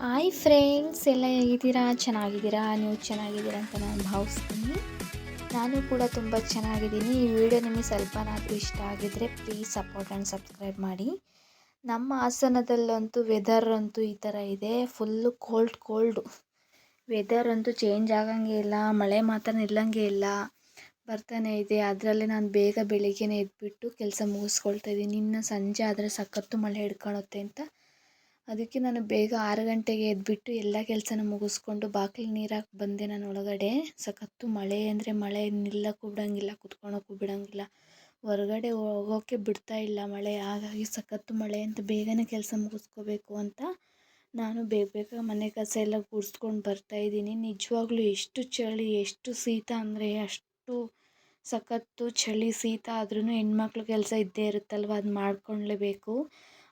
Hi friends ಎಲ್ಲ ಹೇಗಿದ್ದೀರಾ? ಚೆನ್ನಾಗಿದ್ದೀರಾ? ನೀವು ಚೆನ್ನಾಗಿದ್ದೀರಾ ಅಂತ ನಾನು ಭಾವಿಸ್ತೀನಿ. ನಾನು ಕೂಡ ತುಂಬ ಚೆನ್ನಾಗಿದ್ದೀನಿ. ಈ ವಿಡಿಯೋ ನಿಮಗೆ ಸ್ವಲ್ಪನಾದರೂ ಇಷ್ಟ ಆಗಿದ್ದರೆ ಪ್ಲೀಸ್ ಸಪೋರ್ಟ್ ಆ್ಯಂಡ್ ಸಬ್ಸ್ಕ್ರೈಬ್ ಮಾಡಿ. ನಮ್ಮ ಹಾಸನದಲ್ಲಂತೂ ವೆದರ್ ಅಂತೂ ಈ ಥರ ಇದೆ. ಫುಲ್ಲು ಕೋಲ್ಡ್ ಕೋಲ್ಡು ವೆದರ್ ಅಂತೂ ಚೇಂಜ್ ಆಗಂಗೆ ಇಲ್ಲ. ಮಳೆ ಮಾತ್ರ ನಿಲ್ಲಂಗೆ ಇಲ್ಲ. ಬರ್ತಾನೆ ಇದೆ. ಅದರಲ್ಲೇ ನಾನು ಬೇಗ ಬೆಳಿಗ್ಗೆನೇ ಎದ್ಬಿಟ್ಟು ಕೆಲಸ ಮುಗಿಸ್ಕೊಳ್ತಾ ಇದ್ದೀನಿ. ಇನ್ನು ಸಂಜೆ ಆದರೆ ಸಖತ್ತು ಮಳೆ ಹಿಡ್ಕೊಳುತ್ತೆ ಅಂತ ಅದಕ್ಕೆ ನಾನು ಬೇಗ ಆರು ಗಂಟೆಗೆ ಎದ್ಬಿಟ್ಟು ಎಲ್ಲ ಕೆಲಸನ ಮುಗಿಸ್ಕೊಂಡು ಬಾಗಿಲು ನೀರು ಬಂದೆ ನಾನು ಒಳಗಡೆ ಸಖತ್ತು ಮಳೆ ಅಂದರೆ ಮಳೆ ನಿಲ್ಲಕ್ಕೂ ಬಿಡೋಂಗಿಲ್ಲ ಕುತ್ಕೊಳ್ಳೋಕ್ಕೂ ಬಿಡೋಂಗಿಲ್ಲ ಹೊರಗಡೆ ಹೋಗೋಕ್ಕೆ ಬಿಡ್ತಾ ಇಲ್ಲ ಮಳೆ. ಹಾಗಾಗಿ ಸಖತ್ತು ಮಳೆ ಅಂತ ಬೇಗನೆ ಕೆಲಸ ಮುಗಿಸ್ಕೋಬೇಕು ಅಂತ ನಾನು ಬೇಗ ಬೇಗ ಮನೆ ಕಸ ಎಲ್ಲ ಗುಡಿಸ್ಕೊಂಡು ಬರ್ತಾಯಿದ್ದೀನಿ ನಿಜವಾಗ್ಲೂ ಎಷ್ಟು ಚಳಿ, ಎಷ್ಟು ಶೀತ ಅಂದರೆ ಅಷ್ಟು ಸಖತ್ತು ಚಳಿ, ಶೀತ ಆದ್ರೂ ಹೆಣ್ಮಕ್ಳು ಕೆಲಸ ಇದ್ದೇ ಇರುತ್ತಲ್ವ? ಅದು ಮಾಡ್ಕೊಳ್ಳೇಬೇಕು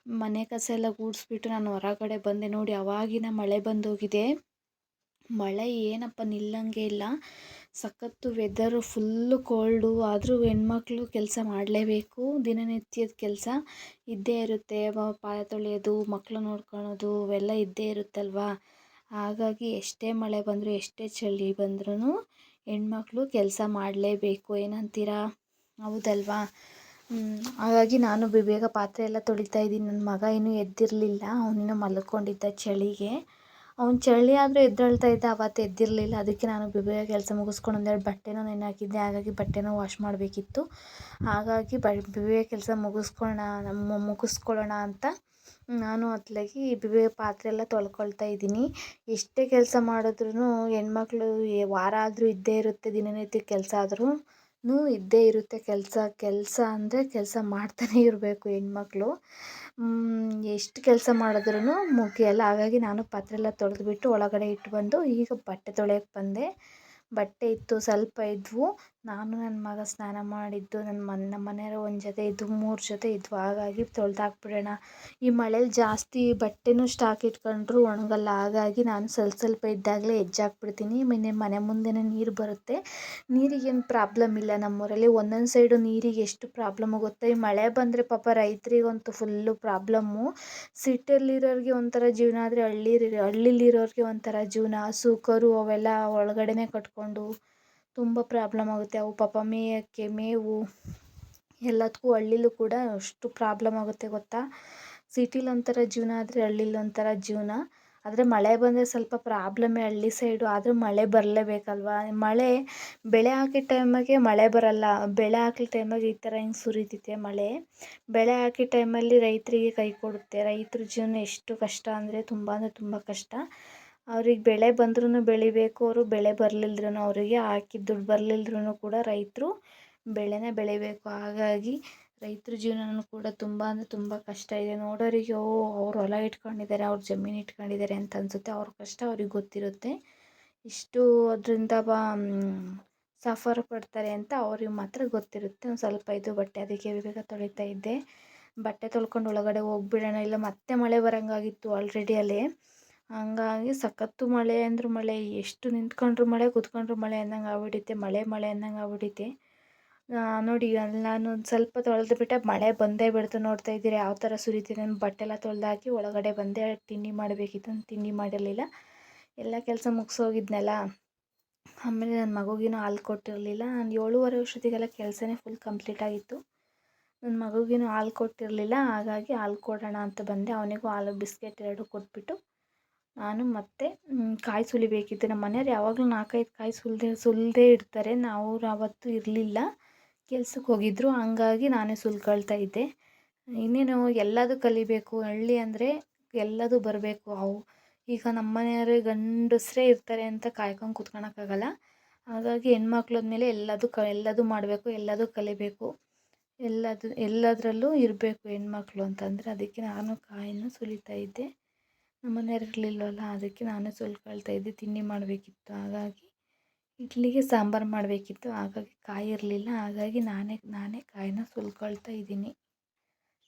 ಮನೆ ಕಸ ಎಲ್ಲ ಗುಡಿಸ್ಬಿಟ್ಟು ನಾನು ಹೊರಗಡೆ ಬಂದೆ ನೋಡಿ, ಅವಾಗಿನ ಮಳೆ ಬಂದೋಗಿದೆ. ಮಳೆ ಏನಪ್ಪ ನಿಲ್ಲಂಗೆ ಇಲ್ಲ. ಸಖತ್ತು ವೆದರು ಫುಲ್ಲು ಕೋಲ್ಡು ಆದರೂ ಹೆಣ್ಮಕ್ಳು ಕೆಲಸ ಮಾಡಲೇಬೇಕು. ದಿನನಿತ್ಯದ ಕೆಲಸ ಇದ್ದೇ ಇರುತ್ತೆ. ಪಾತ್ರೆ ತೊಳೆಯೋದು ಮಕ್ಕಳು ನೋಡ್ಕೊಳೋದು ಅವೆಲ್ಲ ಇದ್ದೇ ಇರುತ್ತಲ್ವಾ? ಹಾಗಾಗಿ ಎಷ್ಟೇ ಮಳೆ ಬಂದರೂ, ಎಷ್ಟೇ ಚಳಿ ಬಂದ್ರೂ ಹೆಣ್ಮಕ್ಳು ಕೆಲಸ ಮಾಡಲೇಬೇಕು. ಏನಂತೀರಾ? ಹೌದಲ್ವಾ? ಹಾಗಾಗಿ ನಾನು ಬೇಗ ಪಾತ್ರೆ ಎಲ್ಲ ತೊಳಿತಾ ಇದ್ದೀನಿ. ನನ್ನ ಮಗ ಇನ್ನೂ ಎದ್ದಿರಲಿಲ್ಲ. ಅವನಿನ್ನೂ ಮಲ್ಕೊಂಡಿದ್ದ ಚಳಿಗೆ. ಅವ್ನು ಚಳಿ ಆದರೂ ಎದ್ದೇಳ್ತಾ ಇದ್ದ, ಅವತ್ತು ಎದ್ದಿರಲಿಲ್ಲ. ಅದಕ್ಕೆ ನಾನು ಬೇಗ ಕೆಲಸ ಮುಗಿಸ್ಕೊಂಡು ಒಂದೆರಡು ಬಟ್ಟೆನೂ ನೆನೆ ಹಾಗಾಗಿ ಬಟ್ಟೆನೂ ವಾಶ್ ಮಾಡಬೇಕಿತ್ತು. ಹಾಗಾಗಿ ಬ ಬೇಗ ಕೆಲಸ ಮುಗಿಸ್ಕೊಳ್ಳೋಣ ನಮ್ಮ ಮುಗಿಸ್ಕೊಳ್ಳೋಣ ಅಂತ ನಾನು ಅತ್ಲಾಗಿ ಬೇಗ ಪಾತ್ರೆ ಎಲ್ಲ ತೊಳ್ಕೊಳ್ತಾ ಇದ್ದೀನಿ. ಎಷ್ಟೇ ಕೆಲಸ ಮಾಡಿದ್ರೂ ಹೆಣ್ಮಕ್ಳು ವಾರ ಆದರೂ ಇದ್ದೇ ಇರುತ್ತೆ ದಿನನಿತ್ಯ ಕೆಲಸ ಆದರೂ. ಇದ್ದೇ ಇರುತ್ತೆ ಕೆಲಸ ಕೆಲಸ ಅಂದರೆ ಕೆಲಸ ಮಾಡ್ತಾನೆ ಇರಬೇಕು ಹೆಣ್ಮಕ್ಳು. ಎಷ್ಟು ಕೆಲಸ ಮಾಡಿದ್ರೂ ಮುಗಿಯಲ್ಲ ಹಾಗಾಗಿ ನಾನು ಪಾತ್ರೆ ಎಲ್ಲ ತೊಳೆದ್ಬಿಟ್ಟು ಒಳಗಡೆ ಇಟ್ಟು ಬಂದು ಈಗ ಬಟ್ಟೆ ತೊಳೆಯೋಕ್ಕೆ ಬಂದೆ. ಬಟ್ಟೆ ಇತ್ತು, ಸ್ವಲ್ಪ ಇದ್ದವು ನಾನು ನನ್ನ ಮಗ ಸ್ನಾನ ಮಾಡಿದ್ದು ನನ್ನ ಮನೆ ನಮ್ಮ ಮನೆಯವ್ರು ಒಂದು ಜೊತೆ ಇದ್ದು ಮೂರು ಜೊತೆ ಇದ್ವು. ಹಾಗಾಗಿ ತೊಳ್ದಾಕ್ಬಿಡೋಣ ಈ ಮಳೇಲಿ ಜಾಸ್ತಿ ಬಟ್ಟೆನೂ ಸ್ಟಾಕ್ ಇಟ್ಕೊಂಡ್ರು ಒಣಗಲ್ಲ. ಹಾಗಾಗಿ ನಾನು ಸ್ವಲ್ಪ ಸ್ವಲ್ಪ ಇದ್ದಾಗಲೇ ಹೆಜ್ಜಾಕ್ಬಿಡ್ತೀನಿ ಮನೆ ಮನೆ ಮುಂದೆಯೇ ನೀರು ಬರುತ್ತೆ. ನೀರಿಗೇನು ಪ್ರಾಬ್ಲಮ್ ಇಲ್ಲ. ನಮ್ಮೂರಲ್ಲಿ ಒಂದೊಂದು ಸೈಡು ನೀರಿಗೆ ಎಷ್ಟು ಪ್ರಾಬ್ಲಮ್ ಆಗುತ್ತೆ ಈ ಮಳೆ ಬಂದರೆ ಪಾಪ ರೈತರಿಗಂತೂ ಫುಲ್ಲು ಪ್ರಾಬ್ಲಮ್ಮು ಸಿಟಿಯಲ್ಲಿರೋರಿಗೆ ಒಂಥರ ಜೀವನ, ಆದರೆ ಹಳ್ಳಿ ಹಳ್ಳಿಲಿರೋರಿಗೆ ಒಂಥರ ಜೀವನ. ಹಸು ಕರು ಅವೆಲ್ಲ ಒಳಗಡೆನೇ ಕಟ್ಕೊಂಡು ತುಂಬ ಪ್ರಾಬ್ಲಮ್ ಆಗುತ್ತೆ. ಅವು ಪಾಪ ಮೇಯೋಕ್ಕೆ, ಮೇವು ಎಲ್ಲದಕ್ಕೂ ಹಳ್ಳಿಲೂ ಕೂಡ ಅಷ್ಟು ಪ್ರಾಬ್ಲಮ್ ಆಗುತ್ತೆ ಗೊತ್ತಾ? ಸಿಟಿಲಿ ಒಂಥರ ಜೀವನ, ಆದರೆ ಹಳ್ಳಿಲಿ ಒಂಥರ ಜೀವನ. ಆದರೆ ಮಳೆ ಬಂದರೆ ಸ್ವಲ್ಪ ಪ್ರಾಬ್ಲಮ್ಮೇ ಹಳ್ಳಿ ಸೈಡು. ಆದರೂ ಮಳೆ ಬರಲೇಬೇಕಲ್ವಾ? ಮಳೆ ಬೆಳೆ ಹಾಕಿದ ಟೈಮಿಗೆ ಮಳೆ ಬರಲ್ಲ. ಬೆಳೆ ಹಾಕಿದ ಟೈಮಾಗೆ ಈ ಥರ ಹಿಂಗೆ ಸುರಿತೈತೆ ಮಳೆ. ಬೆಳೆ ಹಾಕಿದ ಟೈಮಲ್ಲಿ ರೈತರಿಗೆ ಕೈ ಕೊಡುತ್ತೆ. ರೈತರ ಜೀವನ ಎಷ್ಟು ಕಷ್ಟ ಅಂದರೆ ತುಂಬ ಅಂದರೆ ತುಂಬ ಕಷ್ಟ. ಅವ್ರಿಗೆ ಬೆಳೆ ಬಂದ್ರೂ ಬೆಳಿಬೇಕು, ಅವರು ಬೆಳೆ ಬರ್ಲಿಲ್ದ್ರೂ ಅವರಿಗೆ ಹಾಕಿದ ದುಡ್ಡು ಬರ್ಲಿಲ್ದ್ರೂ ಕೂಡ ರೈತರು ಬೆಳೆನೇ ಬೆಳಿಬೇಕು. ಹಾಗಾಗಿ ರೈತ್ರ ಜೀವನವೂ ಕೂಡ ತುಂಬ ಅಂದರೆ ತುಂಬ ಕಷ್ಟ ಇದೆ. ನೋಡೋರಿಗೆ, ಓ, ಅವ್ರು ಹೊಲ ಇಟ್ಕೊಂಡಿದ್ದಾರೆ ಅವ್ರು ಜಮೀನು ಇಟ್ಕೊಂಡಿದ್ದಾರೆ ಅಂತ ಅನಿಸುತ್ತೆ. ಅವ್ರ ಕಷ್ಟ ಅವ್ರಿಗೆ ಗೊತ್ತಿರುತ್ತೆ. ಇಷ್ಟು ಅದರಿಂದ ಬಾ ಸಫರ್ ಪಡ್ತಾರೆ ಅಂತ ಅವ್ರಿಗೆ ಮಾತ್ರ ಗೊತ್ತಿರುತ್ತೆ. ಒಂದು ಸ್ವಲ್ಪ ಇದು ಬಟ್ಟೆ ಅದಕ್ಕೆ ಬೇಗ ತೊಳಿತಾ ಇದ್ದೆ. ಬಟ್ಟೆ ತೊಳ್ಕೊಂಡು ಒಳಗಡೆ ಹೋಗ್ಬಿಡೋಣ. ಇಲ್ಲ, ಮತ್ತೆ ಮಳೆ ಬರೋಂಗಾಗಿತ್ತು ಆಲ್ರೆಡಿ ಅಲ್ಲಿ. ಹಂಗಾಗಿ ಸಖತ್ತು ಮಳೆ ಅಂದ್ರೆ ಮಳೆ, ಎಷ್ಟು ನಿಂತ್ಕೊಂಡ್ರು ಮಳೆ, ಕುತ್ಕೊಂಡ್ರು ಮಳೆ ಅನ್ನಂಗೆ ಆಗ್ಬಿಟ್ಟೈತೆ ಮಳೆ ಮಳೆ ಅನ್ನಂಗೆ ಆಗ್ಬಿಟ್ಟೈತೆ ನೋಡಿ ನಾನು ಒಂದು ಸ್ವಲ್ಪ ತೊಳೆದು ಬಿಟ್ಟೆ ಮಳೆ ಬಂದೇ ಬಿಡ್ತು ನೋಡ್ತಾ ಇದ್ದೀರಿ. ಯಾವ ಥರ ಸುರಿತಿದೆ ನಾನು ಬಟ್ಟೆ ಎಲ್ಲ ತೊಳೆದಾಕಿ ಒಳಗಡೆ ಬಂದೆ ತಿಂಡಿ ಮಾಡಬೇಕಿತ್ತು ತಿಂಡಿ ಮಾಡಿರಲಿಲ್ಲ. ಎಲ್ಲ ಕೆಲಸ ಮುಗಿಸೋಗಿದ್ನಲ್ಲ. ಆಮೇಲೆ ನನ್ನ ಮಗುಗಿನೂ ಹಾಲು ಕೊಟ್ಟಿರಲಿಲ್ಲ. ನಾನು ಏಳುವರೆ ವರ್ಷದಿಗೆಲ್ಲ ಕೆಲಸನೇ ಫುಲ್ ಕಂಪ್ಲೀಟ್ ಆಗಿತ್ತು. ನನ್ನ ಮಗುಗಿನೂ ಹಾಲು ಕೊಟ್ಟಿರಲಿಲ್ಲ. ಹಾಗಾಗಿ ಹಾಲು ಕೊಡೋಣ ಅಂತ ಬಂದೆ. ಅವನಿಗೂ ಹಾಲು, ಬಿಸ್ಕೆಟ್ ಎರಡು ಕೊಟ್ಬಿಟ್ಟು ನಾನು ಮತ್ತೆ ಕಾಯಿ ಸುಲಿಬೇಕಿತ್ತು. ನಮ್ಮ ಮನೆಯವ್ರು ಯಾವಾಗಲೂ ನಾಲ್ಕೈದು ಕಾಯಿ ಸುಲಿದೇ, ಸುಲ್ದೇ ಇಡ್ತಾರೆ. ನಾವು ಅವತ್ತು ಇರಲಿಲ್ಲ. ಕೆಲ್ಸಕ್ಕೆ ಹೋಗಿದ್ರು. ಹಂಗಾಗಿ ನಾನೇ ಸುಲ್ಕೊಳ್ತಾ ಇದ್ದೆ. ಇನ್ನೇನು ಎಲ್ಲದೂ ಕಲಿಬೇಕು. ಹಳ್ಳಿ ಅಂದರೆ ಎಲ್ಲದೂ ಬರಬೇಕು. ಅವು ಈಗ ನಮ್ಮ ಮನೆಯವ್ರು ಗಂಡಸರೇ ಇರ್ತಾರೆ ಅಂತ ಕಾಯ್ಕೊಂಡು ಕೂತ್ಕೊಳಕ್ಕಾಗಲ್ಲ. ಹಾಗಾಗಿ ಹೆಣ್ಮಕ್ಳು ಮೇಲೆ ಎಲ್ಲದೂ ಕ, ಎಲ್ಲದೂ ಮಾಡಬೇಕು. ಎಲ್ಲದೂ ಕಲಿಬೇಕು. ಎಲ್ಲದು, ಎಲ್ಲದರಲ್ಲೂ ಇರಬೇಕು ಹೆಣ್ಮಕ್ಳು ಅಂತಂದರೆ. ಅದಕ್ಕೆ ನಾನು ಕಾಯನ್ನು ಸುಲಿತಾ ಇದ್ದೆ. ನಮ್ಮ ಮನೆಯವ್ರು ಇರಲಿಲ್ವಲ್ಲ ಅದಕ್ಕೆ ನಾನೇ ಸುಲ್ಕೊಳ್ತಾ ಇದ್ದೆ. ತಿಂಡಿ ಮಾಡಬೇಕಿತ್ತು, ಹಾಗಾಗಿ ಇಡ್ಲಿಗೆ ಸಾಂಬಾರು ಮಾಡಬೇಕಿತ್ತು, ಹಾಗಾಗಿ ಕಾಯಿ ಇರಲಿಲ್ಲ. ಹಾಗಾಗಿ ನಾನೇ ನಾನೇ ಕಾಯಿನ ಸುಲ್ಕೊಳ್ತಾ ಇದ್ದೀನಿ.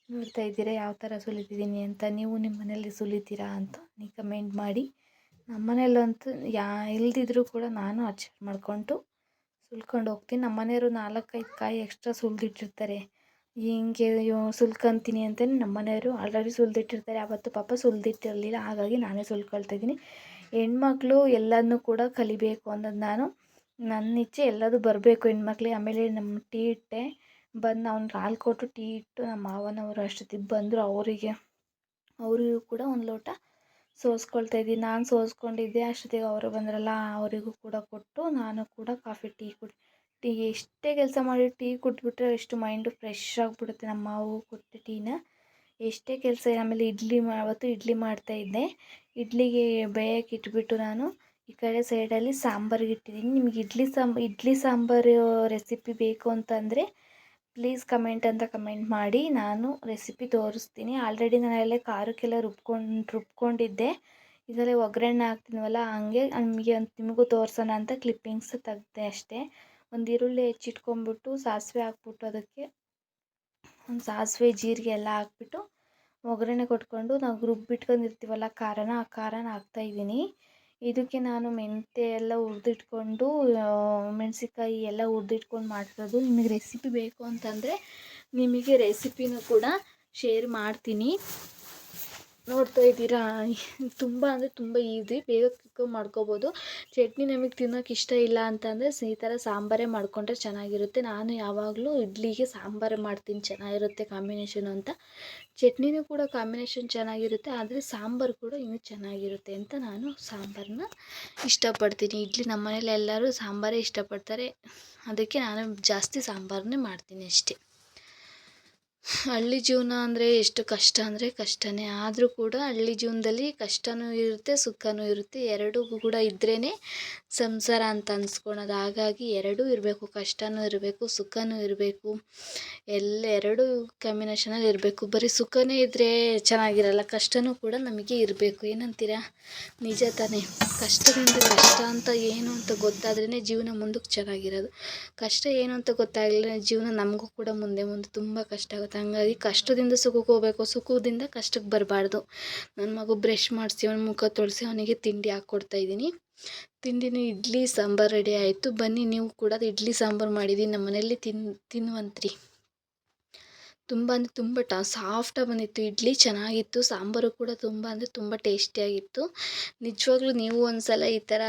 ನೋಡ್ತಾ ಇದ್ದೀರಾ, ಯಾವ ಥರ ಸುಲಿತಿದ್ದೀನಿ ಅಂತ. ನೀವು ನಿಮ್ಮ ಮನೇಲಿ ಸುಲಿತೀರಾ ಅಂತ ನೀವು ಕಮೆಂಟ್ ಮಾಡಿ. ನಮ್ಮ ಮನೇಲಂತೂ ಯಾ, ಇಲ್ದಿದ್ರೂ ಕೂಡ ನಾನು ಅಡ್ಜಸ್ಟ್ ಮಾಡಿಕೊಂಡು ಸುಲ್ಕೊಂಡು ಹೋಗ್ತೀನಿ. ನಮ್ಮ ಮನೆಯವರು ನಾಲ್ಕೈದು ಕಾಯಿ ಎಕ್ಸ್ಟ್ರಾ ಸುಲಿದಿಟ್ಟಿರ್ತಾರೆ. ಹಿಂಗೆ ಸುಲ್ಕಂತೀನಿ ಅಂತಲೇ ನಮ್ಮ ಮನೆಯವರು ಆಲ್ರೆಡಿ ಸುಲಿದಿಟ್ಟಿರ್ತಾರೆ. ಆವತ್ತು ಪಾಪ ಸುಲಿದಿಟ್ಟಿರಲಿಲ್ಲ. ಹಾಗಾಗಿ ನಾನೇ ಸುಲ್ಕೊಳ್ತಾ ಇದ್ದೀನಿ. ಹೆಣ್ಮಕ್ಳು ಎಲ್ಲನೂ ಕೂಡ ಕಲಿಬೇಕು ಅನ್ನೋದು ನಾನು. ನನ್ನ ಇಚ್ಛೆ ಎಲ್ಲದೂ ಬರಬೇಕು ಹೆಣ್ಮಕ್ಳಿಗೆ. ಆಮೇಲೆ ನಮ್ಮ ಟೀ ಇಟ್ಟೆ. ಬಂದು ಅವ್ನಿಗೆ ಹಾಲು ಕೊಟ್ಟು ಟೀ ಇಟ್ಟು ನಮ್ಮ ಮಾವನವರು ಅಷ್ಟೊತ್ತಿಗೆ ಬಂದರು ಅವರಿಗೆ. ಅವರಿಗೂ ಕೂಡ ಒಂದು ಲೋಟ ಸೋಸ್ಕೊಳ್ತಾ ಇದ್ದೀನಿ. ನಾನು ಸೋಸ್ಕೊಂಡಿದ್ದೆ. ಅಷ್ಟೊತ್ತಿಗೆ ಅವರು ಬಂದ್ರಲ್ಲ, ಅವರಿಗೂ ಕೂಡ ಕೊಟ್ಟು ನಾನು ಕೂಡ ಕಾಫಿ, ಟೀ ಕುಡಿ ಟೀ, ಎಷ್ಟೇ ಕೆಲಸ ಮಾಡಿ ಟೀ ಕುಡಿದ್ಬಿಟ್ರೆ ಎಷ್ಟು ಮೈಂಡು ಫ್ರೆಶ್ ಆಗಿಬಿಡುತ್ತೆ ನಮ್ಮ ಮಾವು ಕೊಟ್ಟ ಟೀನ. ಎಷ್ಟೇ ಕೆಲಸ ಆಮೇಲೆ ಇಡ್ಲಿ ಮಾ ಇಡ್ಲಿ ಮಾಡ್ತಾ ಇದ್ದೆ. ಇಡ್ಲಿಗೆ ಬೇಯಕ್ಕೆ ಇಟ್ಬಿಟ್ಟು ನಾನು ಈ ಕಡೆ ಸೈಡಲ್ಲಿ ಸಾಂಬಾರಿಗೆ ಇಟ್ಟಿದ್ದೀನಿ. ನಿಮ್ಗೆ ಇಡ್ಲಿ ಸಾಂಬ ಇಡ್ಲಿ ಸಾಂಬಾರು ರೆಸಿಪಿ ಬೇಕು ಅಂತಂದರೆ ಪ್ಲೀಸ್ ಕಮೆಂಟ್ ಅಂತ ಕಮೆಂಟ್ ಮಾಡಿ. ನಾನು ರೆಸಿಪಿ ತೋರಿಸ್ತೀನಿ. ಆಲ್ರೆಡಿ ನಾನು ಅಲ್ಲೇ ಖಾರಕ್ಕೆಲ್ಲ ರುಬ್ಕೊಂಡು, ರುಬ್ಕೊಂಡಿದ್ದೆ. ಇದರಲ್ಲಿ ಒಗ್ಗರಣೆ ಹಾಕ್ತೀನವಲ್ಲ ಹಂಗೆ ನಿಮಗೆ ನಿಮಗೂ ತೋರಿಸೋಣ ಅಂತ ಕ್ಲಿಪ್ಪಿಂಗ್ಸ್ ತೆಗ್ದೆ ಅಷ್ಟೇ. ಒಂದು ಈರುಳ್ಳಿ ಹೆಚ್ಚಿಟ್ಕೊಂಬಿಟ್ಟು ಸಾಸಿವೆ ಹಾಕ್ಬಿಟ್ಟು ಅದಕ್ಕೆ ಒಂದು ಸಾಸಿವೆ, ಜೀರಿಗೆ ಎಲ್ಲ ಹಾಕ್ಬಿಟ್ಟು ಒಗ್ಗರಣೆ ಕೊಟ್ಕೊಂಡು ನಾವು ರುಬ್ಬಿಟ್ಕೊಂಡಿರ್ತೀವಲ್ಲ ಖಾರನ, ಆ ಖಾರನ ಹಾಕ್ತಾಯಿದ್ದೀನಿ ಇದಕ್ಕೆ ನಾನು ಮೆಂತ್ಯ ಎಲ್ಲ ಹುರಿದಿಟ್ಕೊಂಡು ಮೆಣಸಿನ್ಕಾಯಿ ಎಲ್ಲ ಹುರಿದಿಟ್ಕೊಂಡು ಮಾಡಿರೋದು ನಿಮಗೆ ರೆಸಿಪಿ ಬೇಕು ಅಂತಂದರೆ ನಿಮಗೆ ರೆಸಿಪಿನೂ ಕೂಡ ಶೇರ್ ಮಾಡ್ತೀನಿ. ನೋಡ್ತಾ ಇದ್ದೀರಾ? ತುಂಬ ಅಂದರೆ ತುಂಬ ಈಸಿ. ಬೇಗ ಕ್ವಿಕ್ಕಾಗಿ ಮಾಡ್ಕೋಬೋದು. ಚಟ್ನಿ ನಮಗೆ ತಿನ್ನೋಕೆ ಇಷ್ಟ ಇಲ್ಲ ಅಂತಂದರೆ ಈ ಥರ ಸಾಂಬಾರೇ ಮಾಡಿಕೊಂಡ್ರೆ ಚೆನ್ನಾಗಿರುತ್ತೆ. ನಾನು ಯಾವಾಗಲೂ ಇಡ್ಲಿಗೆ ಸಾಂಬಾರು ಮಾಡ್ತೀನಿ. ಚೆನ್ನಾಗಿರುತ್ತೆ ಕಾಂಬಿನೇಷನ್ ಅಂತ. ಚಟ್ನಿನೂ ಕೂಡ ಕಾಂಬಿನೇಷನ್ ಚೆನ್ನಾಗಿರುತ್ತೆ. ಆದರೆ ಸಾಂಬಾರು ಕೂಡ ಇನ್ನೂ ಚೆನ್ನಾಗಿರುತ್ತೆ ಅಂತ ನಾನು ಸಾಂಬಾರನ್ನ ಇಷ್ಟಪಡ್ತೀನಿ. ಇಡ್ಲಿ ನಮ್ಮ ಮನೇಲಿ ಎಲ್ಲರೂ ಸಾಂಬಾರೇ ಇಷ್ಟಪಡ್ತಾರೆ. ಅದಕ್ಕೆ ನಾನು ಜಾಸ್ತಿ ಸಾಂಬಾರನ್ನೇ ಮಾಡ್ತೀನಿ ಅಷ್ಟೇ. ಹಳ್ಳಿ ಜೀವನ ಅಂದರೆ ಎಷ್ಟು ಕಷ್ಟ ಅಂದರೆ ಕಷ್ಟವೇ ಆದರೂ ಕೂಡ ಹಳ್ಳಿ ಜೀವನದಲ್ಲಿ ಕಷ್ಟವೂ ಇರುತ್ತೆ ಸುಖವೂ ಇರುತ್ತೆ. ಎರಡೂ ಕೂಡ ಇದ್ರೇ ಸಂಸಾರ ಅಂತ ಅನ್ಸ್ಕೊಳೋದು. ಹಾಗಾಗಿ ಎರಡೂ ಇರಬೇಕು ಕಷ್ಟವೂ ಇರಬೇಕು ಸುಖವೂ ಇರಬೇಕು. ಎಲ್ಲ ಎರಡೂ ಕಾಂಬಿನೇಷನಲ್ಲಿ ಇರಬೇಕು. ಬರೀ ಸುಖನೇ ಇದ್ದರೆ ಚೆನ್ನಾಗಿರಲ್ಲ ಕಷ್ಟವೂ ಕೂಡ ನಮಗೆ ಇರಬೇಕು. ಏನಂತೀರಾ? ನಿಜ ತಾನೇ. ಕಷ್ಟದಿಂದ ಕಷ್ಟ ಅಂತ ಏನು ಅಂತ ಗೊತ್ತಾದ್ರೇ ಜೀವನ ಮುಂದಕ್ಕೆ ಚೆನ್ನಾಗಿರೋದು. ಕಷ್ಟ ಏನು ಅಂತ ಗೊತ್ತಾಗಲಿಲ್ಲ ಜೀವನ ನಮಗೂ ಕೂಡ ಮುಂದೆ ಮುಂದೆ ತುಂಬ ಕಷ್ಟ ಆಗುತ್ತೆ. ಹಂಗಾಗಿ ಕಷ್ಟದಿಂದ ಸುಖಕ್ಕೆ ಹೋಗ್ಬೇಕು. ಸುಖದಿಂದ ಕಷ್ಟಕ್ಕೆ ಬರಬಾರ್ದು. ನನ್ನ ಮಗು ಬ್ರಷ್ ಮಾಡಿಸಿ, ಅವ್ನ ಮುಖ ತೊಳೆಸಿ, ಅವನಿಗೆ ತಿಂಡಿ ಹಾಕ್ಕೊಡ್ತಾಯಿದ್ದೀನಿ ತಿಂಡಿನೂ ಇಡ್ಲಿ, ಸಾಂಬಾರು ರೆಡಿ ಆಯಿತು. ಬನ್ನಿ, ನೀವು ಕೂಡ ಇಡ್ಲಿ, ಸಾಂಬಾರು ಮಾಡಿದ್ದೀನಿ ನಮ್ಮ ಮನೆಯಲ್ಲಿ ತಿನ್ ತಿನ್ನುವಂತ್ರಿ ತುಂಬ ಅಂದರೆ ತುಂಬ ಟ ಸಾಫ್ಟಾಗಿ ಬಂದಿತ್ತು. ಇಡ್ಲಿ ಚೆನ್ನಾಗಿತ್ತು, ಸಾಂಬಾರು ಕೂಡ ತುಂಬ ಅಂದರೆ ತುಂಬ ಟೇಸ್ಟಿಯಾಗಿತ್ತು ನಿಜವಾಗ್ಲೂ ನೀವು ಒಂದು ಸಲ ಈ ಥರ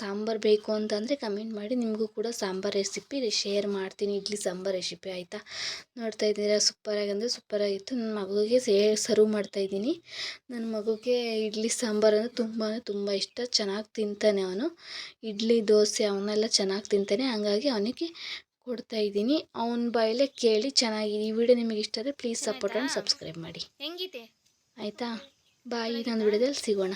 ಸಾಂಬಾರು ಬೇಕು ಅಂತಂದರೆ ಕಮೆಂಟ್ ಮಾಡಿ, ನಿಮಗೂ ಕೂಡ ಸಾಂಬಾರು ರೆಸಿಪಿ ಶೇರ್ ಮಾಡ್ತೀನಿ, ಇಡ್ಲಿ ಸಾಂಬಾರು ರೆಸಿಪಿ ಆಯಿತಾ? ನೋಡ್ತಾ ಇದ್ದೀರಾ ಸೂಪರಾಗಿ ಅಂದರೆ ಸೂಪರಾಗಿತ್ತು ನನ್ನ ಮಗುಗೆ ಸೇ ಸರ್ವ್ ಮಾಡ್ತಾಯಿದ್ದೀನಿ ನನ್ನ ಮಗುಗೆ ಇಡ್ಲಿ ಸಾಂಬಾರು ಅಂದರೆ ತುಂಬ ಅಂದರೆ ತುಂಬ ಇಷ್ಟ. ಚೆನ್ನಾಗಿ ತಿಂತಾನೆ ಅವನು. ಇಡ್ಲಿ, ದೋಸೆ ಅವನ್ನೆಲ್ಲ ಚೆನ್ನಾಗಿ ತಿಂತಾನೆ. ಹಂಗಾಗಿ ಅವನಿಗೆ ಕೊಡ್ತಾ ಇದ್ದೀನಿ. ಅವನ ಬಾಯಲ್ಲೇ ಕೇಳಿ ಚೆನ್ನಾಗಿದೆ. ಈ ವಿಡಿಯೋ ನಿಮಗೆ ಇಷ್ಟ ಆದರೆ ಪ್ಲೀಸ್ ಸಪೋರ್ಟ್ ಆ್ಯಂಡ್ ಸಬ್ಸ್ಕ್ರೈಬ್ ಮಾಡಿ. ಹೆಂಗಿದೆ? ಆಯಿತಾ? ಬಾಯಿ. ಇನ್ನೊಂದು ವಿಡಿಯೋದಲ್ಲಿ ಸಿಗೋಣ.